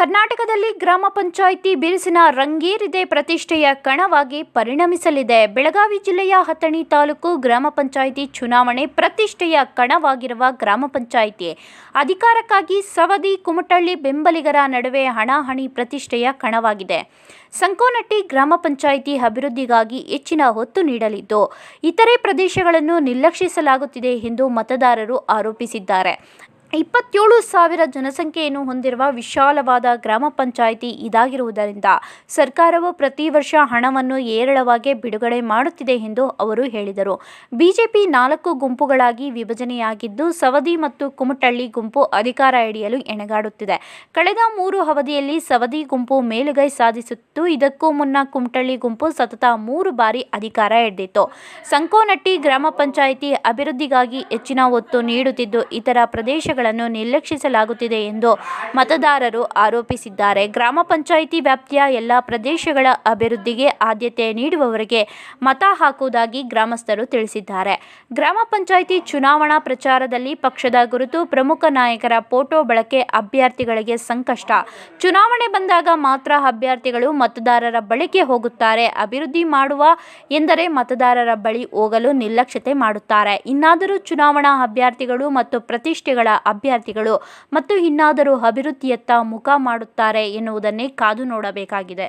ಬೆಳಗಾವಿಯಲ್ಲಿ ಗ್ರಾಮ ಪಂಚಾಯಿತಿ ಬಿರುಸಿನ ರಂಗೇರಿದೆ ಪ್ರತಿಷ್ಠೆಯ ಕಣವಾಗಿ ಪರಿಣಮಿಸಲಿದೆ. ಬೆಳಗಾವಿ ಜಿಲ್ಲೆಯ ಹತ್ತಣಿ ತಾಲೂಕು ಗ್ರಾಮ ಪಂಚಾಯಿತಿ ಚುನಾವಣೆ ಪ್ರತಿಷ್ಠೆಯ ಕಣವಾಗಿರುವ ಗ್ರಾಮ ಪಂಚಾಯಿತಿ. ಅಧಿಕಾರಕ್ಕಾಗಿ ಸವದಿ, ಕುಮಟಳ್ಳಿ, ಬೆಂಬಲಿಗರ ನಡುವೆ ಹಣಾಹಣಿ ಪ್ರತಿಷ್ಠೆಯ ಕಣವಾಗಿದೆ. ಸಂಕೋನಟ್ಟಿ ಗ್ರಾಮ ಪಂಚಾಯಿತಿ ಅಭಿವೃದ್ಧಿಗಾಗಿ ಹೆಚ್ಚಿನ ಒತ್ತು ನೀಡಲಿದ್ದು, ಇತರೆ ಪ್ರದೇಶಗಳನ್ನು ನಿರ್ಲಕ್ಷಿಸಲಾಗುತ್ತಿದೆ ಎಂದು ಮತದಾರರು ಆರೋಪಿಸಿದ್ದಾರೆ. ಇಪ್ಪತ್ತೇಳು ಸಾವಿರ ಜನಸಂಖ್ಯೆಯನ್ನು ಹೊಂದಿರುವ ವಿಶಾಲವಾದ ಗ್ರಾಮ ಪಂಚಾಯಿತಿ ಇದಾಗಿರುವುದರಿಂದ ಸರ್ಕಾರವು ಪ್ರತಿ ವರ್ಷ ಹಣವನ್ನು ಏರಳವಾಗಿ ಬಿಡುಗಡೆ ಮಾಡುತ್ತಿದೆ ಎಂದು ಅವರು ಹೇಳಿದರು. ಬಿಜೆಪಿ ನಾಲ್ಕು ಗುಂಪುಗಳಾಗಿ ವಿಭಜನೆಯಾಗಿದ್ದು ಸವದಿ ಮತ್ತು ಕುಮಟಳ್ಳಿ ಗುಂಪು ಅಧಿಕಾರ ಹಿಡಿಯಲು ಎಣಗಾಡುತ್ತಿದೆ. ಕಳೆದ ಮೂರು ಅವಧಿಯಲ್ಲಿ ಸವದಿ ಗುಂಪು ಮೇಲುಗೈ ಸಾಧಿಸುತ್ತಿತ್ತು ಇದಕ್ಕೂ ಮುನ್ನ ಕುಮಟಳ್ಳಿ ಗುಂಪು ಸತತ ಮೂರು ಬಾರಿ ಅಧಿಕಾರ ಹಿಡಿದಿತ್ತು. ಸಂಕೋನಟ್ಟಿ ಗ್ರಾಮ ಪಂಚಾಯಿತಿ ಅಭಿವೃದ್ಧಿಗಾಗಿ ಹೆಚ್ಚಿನ ಒತ್ತು ನೀಡುತ್ತಿದ್ದು ಇತರ ಪ್ರದೇಶಗಳನ್ನು ನಿರ್ಲಕ್ಷಿಸಲಾಗುತ್ತಿದೆ ಎಂದು ಮತದಾರರು ಆರೋಪಿಸಿದ್ದಾರೆ. ಗ್ರಾಮ ಪಂಚಾಯಿತಿ ವ್ಯಾಪ್ತಿಯ ಎಲ್ಲ ಪ್ರದೇಶಗಳ ಅಭಿವೃದ್ಧಿಗೆ ಆದ್ಯತೆ ನೀಡುವವರಿಗೆ ಮತ ಹಾಕುವುದಾಗಿ ಗ್ರಾಮಸ್ಥರು ತಿಳಿಸಿದ್ದಾರೆ. ಗ್ರಾಮ ಪಂಚಾಯಿತಿ ಚುನಾವಣಾ ಪ್ರಚಾರದಲ್ಲಿ ಪಕ್ಷದ ಗುರುತು, ಪ್ರಮುಖ ನಾಯಕರ ಫೋಟೋ ಬಳಕೆ ಅಭ್ಯರ್ಥಿಗಳಿಗೆ ಸಂಕಷ್ಟ. ಚುನಾವಣೆ ಬಂದಾಗ ಮಾತ್ರ ಅಭ್ಯರ್ಥಿಗಳು ಮತದಾರರ ಬಳಿಗೆ ಹೋಗುತ್ತಾರೆ. ಅಭಿವೃದ್ಧಿ ಮಾಡುವ ಎಂದರೆ ಮತದಾರರ ಬಳಿ ಹೋಗಲು ನಿರ್ಲಕ್ಷ್ಯತೆ ಮಾಡುತ್ತಾರೆ. ಇನ್ನಾದರೂ ಚುನಾವಣಾ ಅಭ್ಯರ್ಥಿಗಳು ಮತ್ತು ಪ್ರತಿಷ್ಠೆಗಳ ಅಭ್ಯರ್ಥಿಗಳು ಮತ್ತು ಇನ್ನಾದರೂ ಅಭಿವೃದ್ಧಿಯತ್ತ ಮುಖ ಮಾಡುತ್ತಾರೆ ಎನ್ನುವುದನ್ನೇ ಕಾದು ನೋಡಬೇಕಾಗಿದೆ.